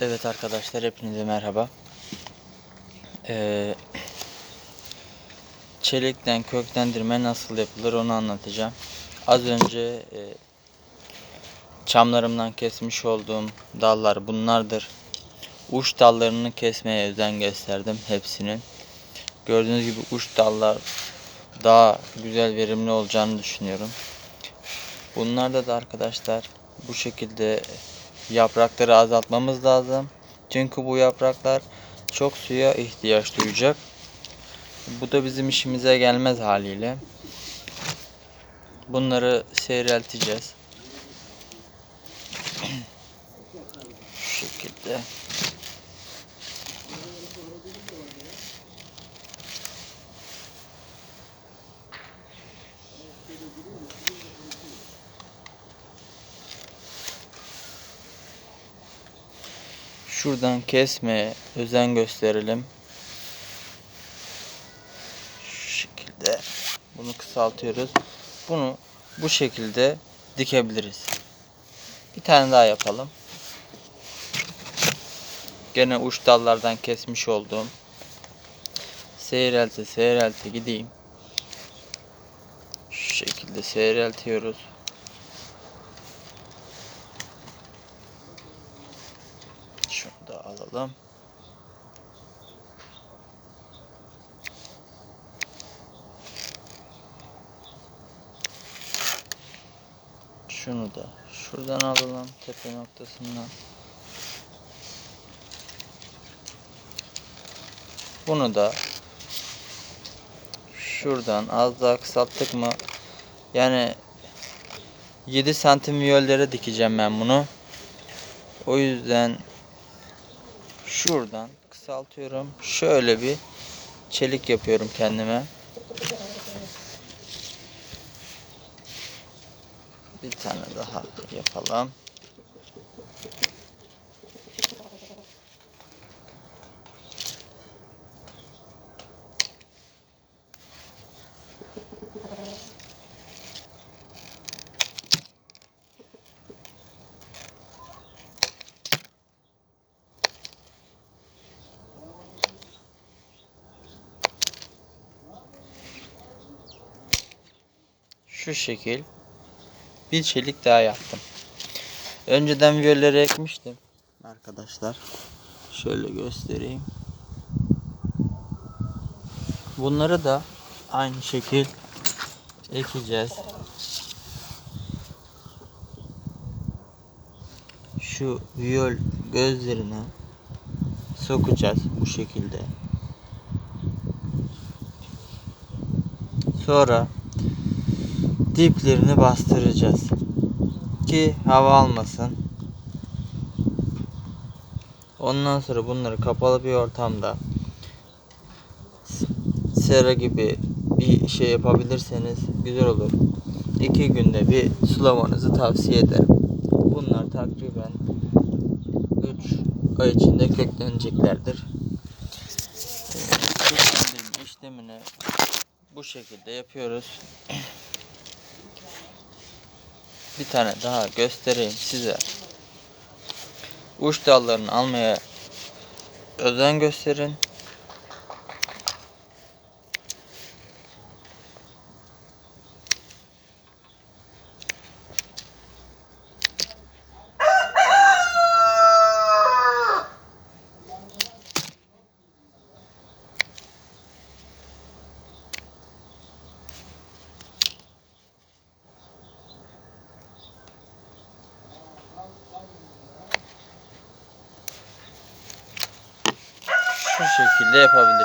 Evet arkadaşlar hepinize merhaba. Ee, çelikten köklendirme nasıl yapılır onu anlatacağım. Az önce e, çamlarımdan kesmiş olduğum dallar bunlardır. Uç dallarını kesmeye özen gösterdim hepsinin. Gördüğünüz gibi uç dallar daha güzel verimli olacağını düşünüyorum. Bunlarda da arkadaşlar bu şekilde yaprakları azaltmamız lazım. Çünkü bu yapraklar çok suya ihtiyaç duyacak. Bu da bizim işimize gelmez haliyle. Bunları seyrelteceğiz. Şu şekilde. Şuradan kesmeye özen gösterelim. Şu şekilde bunu kısaltıyoruz. Bunu bu şekilde dikebiliriz. Bir tane daha yapalım. Gene uç dallardan kesmiş olduğum seyrelte seyrelte gideyim. Şu şekilde seyreltiyoruz. Şunu da alalım. Şunu da şuradan alalım tepe noktasından. Bunu da şuradan az daha kısalttık mı yani 7 santim viyollere dikeceğim ben bunu. O yüzden şuradan kısaltıyorum. Şöyle bir çelik yapıyorum kendime. Bir tane daha yapalım. Şu şekil bir çelik daha yaptım. Önceden viyolleri ekmiştim arkadaşlar. Şöyle göstereyim. Bunları da aynı şekil ekeceğiz. Şu viyol gözlerine sokacağız bu şekilde. Sonra diplerini bastıracağız ki hava almasın. Ondan sonra bunları kapalı bir ortamda sera gibi bir şey yapabilirseniz güzel olur. İki günde bir sulamanızı tavsiye ederim. Bunlar takriben 3 ay içinde kökleneceklerdir. Köklendirme işlemini bu şekilde yapıyoruz. Bir tane daha göstereyim size. Uç dallarını almaya özen gösterin. Şu şekilde yapabilirsiniz.